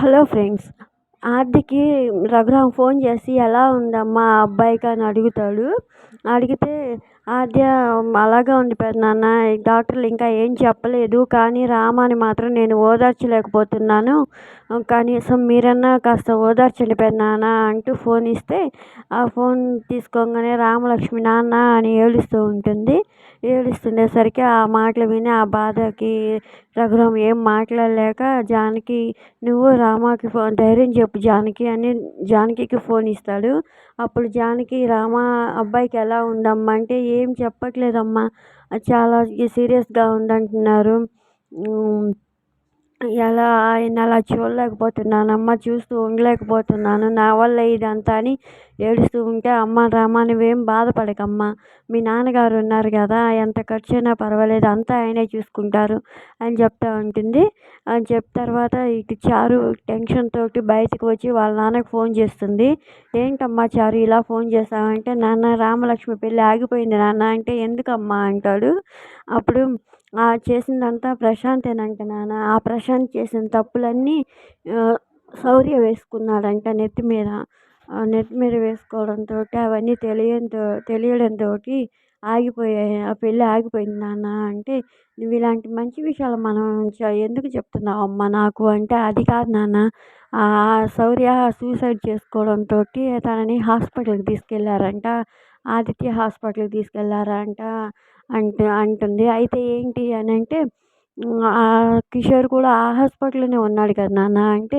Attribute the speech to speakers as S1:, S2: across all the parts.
S1: Hello friends ఆద్యకి Raghuram phone చేసి ఎలా ఉందమ్మా ఆ అబ్బాయికి అని అడుగుతాడు. అడిగితే ఆద్య అలాగే ఉంది పెదనాన్న డాక్టర్లు ఇంకా ఏం చెప్పలేదు కానీ రామాని మాత్రం నేను ఓదార్చలేకపోతున్నాను. కనీసం మీరన్నా కాస్త ఓదార్చండి పెదనాన్న అంటూ ఫోన్ ఇస్తే ఆ ఫోన్ తీసుకోగానే రామలక్ష్మి నాన్న అని ఏడుస్తూ ఉంటుంది. ఏడుస్తుండేసరికి ఆ మాటలు విని ఆ బాధకి రఘురామ్ ఏం మాట్లాడలేక జానకి నువ్వు రామాకి ఫోన్ ధైర్యం చెప్పు జానకి అని జానకికి ఫోన్ ఇస్తాడు. అప్పుడు జానకి రామ అబ్బాయికి ఎలా ఉందమ్మా? అంటే ఏం చెప్పట్లేదమ్మా? చాలా సీరియస్గా ఉందంటున్నారు. ఎలా ఆయన అలా చూడలేకపోతున్నానమ్మా చూస్తూ ఉండలేకపోతున్నాను నా వల్ల ఇదంతా అని ఏడుస్తూ ఉంటే అమ్మ రామా నువ్వేం బాధపడకమ్మా మీ నాన్నగారు ఉన్నారు కదా ఎంత ఖర్చు అయినా పర్వాలేదు అంతా ఆయనే చూసుకుంటారు అని చెప్తూ ఉంటుంది. అని చెప్పిన తర్వాత ఇటు చారు టెన్షన్ తోటి బయటకు వచ్చి వాళ్ళ నాన్నకి ఫోన్ చేస్తుంది. ఏంటమ్మా చారు ఇలా ఫోన్ చేస్తామంటే నాన్న రామలక్ష్మి పెళ్ళి ఆగిపోయింది నాన్న అంటే ఎందుకమ్మా? అంటాడు. అప్పుడు చేసిందంతా ప్రశాంతేనంట నాన్న. ఆ ప్రశాంత్ చేసిన తప్పులన్నీ శౌర్య వేసుకున్నాడంట నెత్తి మీద. నెత్తి మీద వేసుకోవడంతో అవన్నీ తెలియడంతో తెలియడంతో ఆగిపోయాయి. ఆ పెళ్ళి ఆగిపోయింది నాన్న అంటే నువ్వు ఇలాంటి మంచి విషయాలు మనం ఎందుకు చెప్తున్నావు అమ్మ నాకు? అంటే అది కాదు నాన్న. ఆ శౌర్య సూసైడ్ చేసుకోవడంతో తనని హాస్పిటల్కి తీసుకెళ్ళారంట ఆదిత్య హాస్పిటల్కి తీసుకెళ్ళారా అంట అంట అంటుంది. అయితే ఏంటి అని అంటే కిషోర్ కూడా ఆ హాస్పిటల్లోనే ఉన్నాడు కదా నాన్న అంటే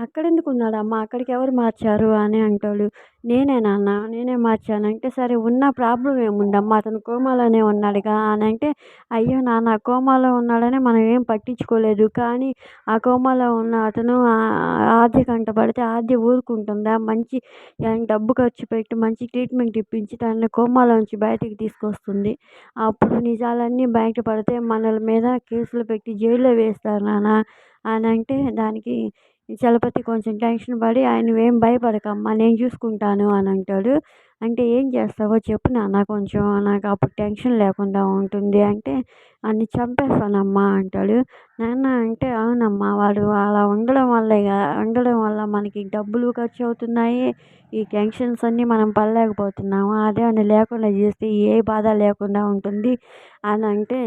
S1: అక్కడ ఎందుకు ఉన్నాడమ్మా అక్కడికి ఎవరు మార్చారు అని అంటాడు నేనే నాన్న నేనే మార్చాను. అంటే సరే ఉన్న ప్రాబ్లం ఏముందమ్మా? అతను కోమాలోనే ఉన్నాడుగా అని అంటే అయ్యో నాన్న కోమాలో ఉన్నాడని మనం ఏం పట్టించుకోలేదు. కానీ ఆ కోమాలో ఉన్న అతను ఆద్య కంట పడితే ఆద్య ఊరుకుంటుందా? మంచి డబ్బు ఖర్చు పెట్టి మంచి ట్రీట్మెంట్ ఇప్పించి తనని కోమాలోంచి బయటికి తీసుకొస్తుంది. అప్పుడు నిజాలన్నీ బయట పడితే మనల మీద కేసులు పెట్టి జైల్లో వేస్తారు నాన్న అని అంటే దానికి చలపతి కొంచెం టెన్షన్ పడి ఆయన ఏం భయపడకమ్మా నేను చూసుకుంటాను అని అంటాడు. అంటే ఏం చేస్తావో చెప్పు నాన్న కొంచెం నాకు అప్పుడు టెన్షన్ లేకుండా ఉంటుంది అంటే అన్ని చంపేస్తానమ్మా అంటాడు. నాన్న అంటే అవునమ్మా వాడు అలా ఉండడం వల్లే ఉండడం వల్ల మనకి డబ్బులు ఖర్చు అవుతున్నాయి ఈ టెన్షన్స్ అన్నీ మనం పడలేకపోతున్నాము అదే అని లేకుండా చేస్తే ఏ బాధ లేకుండా ఉంటుంది అని అంటే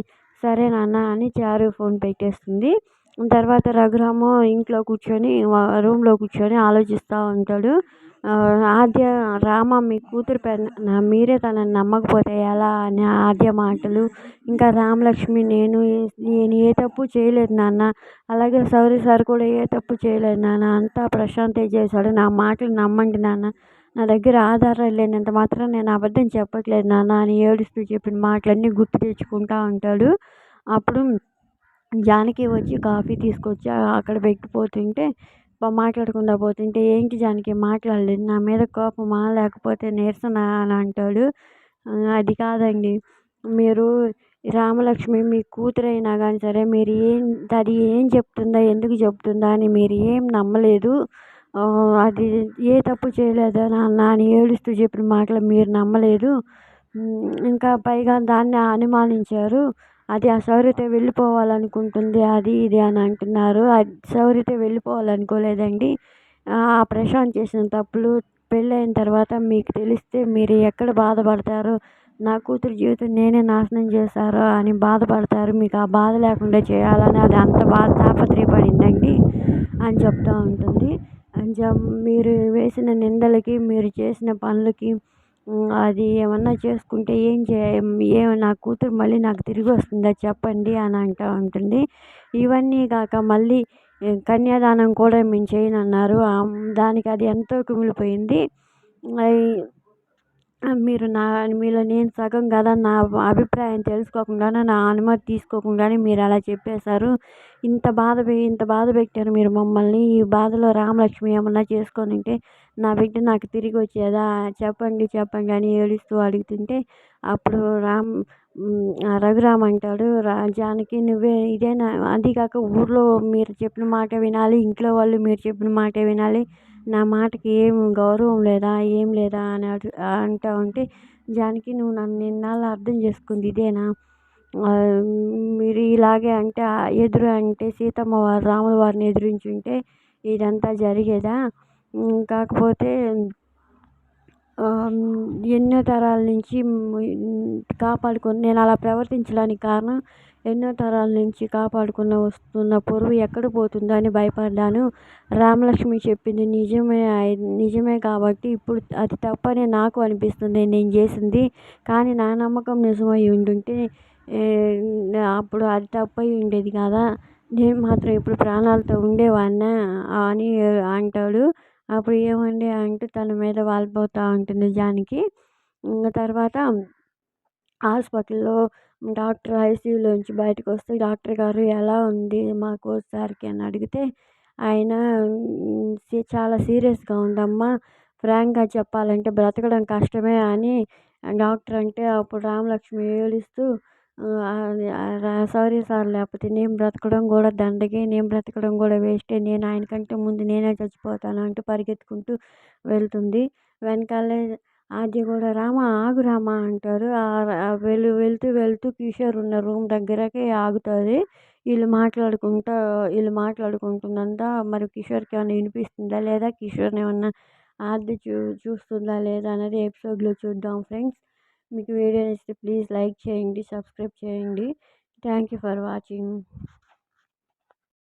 S1: సరే నాన్న అని చారు ఫోన్ పెట్టేస్తుంది. తర్వాత రఘురాము ఇంట్లో కూర్చొని రూమ్లో కూర్చొని ఆలోచిస్తూ ఉంటాడు. ఆద్య రామ మీ కూతురు పెద్ద మీరే తనని నమ్మకపోతే ఎలా అని ఆద్య మాటలు. ఇంకా రామలక్ష్మి నేను నేను ఏ తప్పు చేయలేదు నాన్న. అలాగే సౌరి సార్ కూడా ఏ తప్పు చేయలేదు నాన్న. అంతా ప్రశాంతే చేశాడు. నా మాటలు నమ్మండి నాన్న. నా దగ్గర ఆధారాలు లేనంత మాత్రం నేను అబద్ధం చెప్పట్లేదు నాన్న అని ఏడుస్తూ చెప్పిన మాటలన్నీ గుర్తు తెచ్చుకుంటూ ఉంటాడు. అప్పుడు జానకి వచ్చి కాఫీ తీసుకొచ్చి అక్కడ పెట్టిపోతుంటే మాట్లాడకుండా పోతుంటే ఏంటి జానకి మాట్లాడలేదు? నా మీద కోపమా? లేకపోతే నీరసనా అని అంటాడు. అది కాదండి. మీరు రామలక్ష్మి మీ కూతురైనా కానీ సరే మీరు ఏం అది ఏం చెప్తుందా? ఎందుకు చెప్తుందా? అని మీరు ఏం నమ్మలేదు. అది ఏ తప్పు చేయలేదా? నాన్న అని ఏడుస్తూ చెప్పిన మాటలు మీరు నమ్మలేదు. ఇంకా పైగా దాన్ని అనుమానించారు. అది ఆ శౌర్యతో వెళ్ళిపోవాలనుకుంటుంది అది ఇది అని అంటున్నారు. అది శౌర్యతో వెళ్ళిపోవాలనుకోలేదండి. ఆ ప్రశాంత్ చేసిన తప్పులు పెళ్ళైన తర్వాత మీకు తెలిస్తే మీరు ఎక్కడ బాధపడతారు? నా కూతురు జీవితం నేనే నాశనం చేశారో అని బాధపడతారు. మీకు ఆ బాధ లేకుండా చేయాలని అది అంత బాధ తాపత్రయపడిందండి అని చెప్తూ ఉంటుంది. మీరు వేసిన నిందలకి మీరు చేసిన పనులకి అది ఏమన్నా చేసుకుంటే ఏం చేయ ఏ నా కూతురు మళ్ళీ నాకు తిరిగి వస్తుందా చెప్పండి అని అంటూ ఉంటుంది. ఇవన్నీ కాక మళ్ళీ కన్యాదానం కూడా మేము చేయనన్నారు. దానికి అది ఎంతో కుమిలిపోయింది. మీరు నా మీలో నేను సగం కదా నా అభిప్రాయం తెలుసుకోకుండానే నా అనుమతి తీసుకోకుండానే మీరు అలా చెప్పేశారు. ఇంత బాధ ఇంత బాధ పెట్టారు మీరు మమ్మల్ని. ఈ బాధలో రామలక్ష్మి ఏమన్నా చేసుకొని ఉంటే నా బిడ్డ నాకు తిరిగి వచ్చేదా? చెప్పండి చెప్పండి అని ఏడుస్తూ అడుగుతుంటే అప్పుడు రామ్ రఘురామ్ అంటాడు రా జానకి నువ్వే ఇదేనా? అది కాక ఊర్లో మీరు చెప్పిన మాట వినాలి ఇంట్లో వాళ్ళు మీరు చెప్పిన మాట వినాలి. నా మాటకి ఏం గౌరవం లేదా ఏం లేదా అని అంటూ ఉంటే జానకి నువ్వు నన్ను ఇన్నాళ్ళు అర్థం చేసుకుంది ఇదేనా? మీరు ఇలాగే అంటే ఎదురు అంటే సీతమ్మ వారు రాముల వారిని ఎదిరించి ఉంటే ఇదంతా జరిగేదా? కాకపోతే ఎన్నో తరాల నుంచి కాపాడుకొని నేను అలా ప్రవర్తించడానికి కారణం ఎన్నో తరాల నుంచి కాపాడుకున్న వస్తున్న పొరువు ఎక్కడ పోతుందో అని భయపడ్డాను. రామలక్ష్మి చెప్పింది నిజమే నిజమే కాబట్టి ఇప్పుడు అది తప్పని నాకు అనిపిస్తుంది నేను చేసింది. కానీ నా నమ్మకం నిజమై ఉండుంటే అప్పుడు అది తప్పై ఉండేది కదా. నేను మాత్రం ఇప్పుడు ప్రాణాలతో ఉండేవాడినా అని అంటాడు. అప్పుడు ఏమండి అంటూ తన మీద వాలిపోతూ ఉంటుంది జానకి. తర్వాత హాస్పిటల్లో డాక్టర్ ఐసీయూలోంచి బయటకు వస్తే డాక్టర్ గారు ఎలా ఉంది మా కోచ్ సార్కి అని అడిగితే ఆయన చాలా సీరియస్గా ఉందమ్మా. ఫ్రాంక్గా చెప్పాలంటే బ్రతకడం కష్టమే అని డాక్టర్ అంటే అప్పుడు రామలక్ష్మి ఏడుస్తూ సారీ సార్ లేకపోతే నేను బ్రతకడం కూడా దండగే నేను బ్రతకడం కూడా వేస్టే. నేను ఆయనకంటే ముందు నేనే చచ్చిపోతాను అంటూ పరిగెత్తుకుంటూ వెళ్తుంది. వెనకాలే ఆద్య కూడా రామ ఆగు రామ అంటారు. వెళ్ళు వెళ్తూ వెళ్తూ కిషోర్ ఉన్న రూమ్ దగ్గరకి ఆగుతుంది. వీళ్ళు మాట్లాడుకుంటా వీళ్ళు మాట్లాడుకుంటుందంతా మరి కిషోర్కి ఏమైనా వినిపిస్తుందా లేదా? కిషోర్ని ఏమన్నా ఆద్య చూ చూస్తుందా లేదా అనేది ఎపిసోడ్లో చూద్దాం ఫ్రెండ్స్. మీకు వీడియో నచ్చితే ప్లీజ్ లైక్ చేయండి సబ్స్క్రైబ్ చేయండి. Thank you for watching.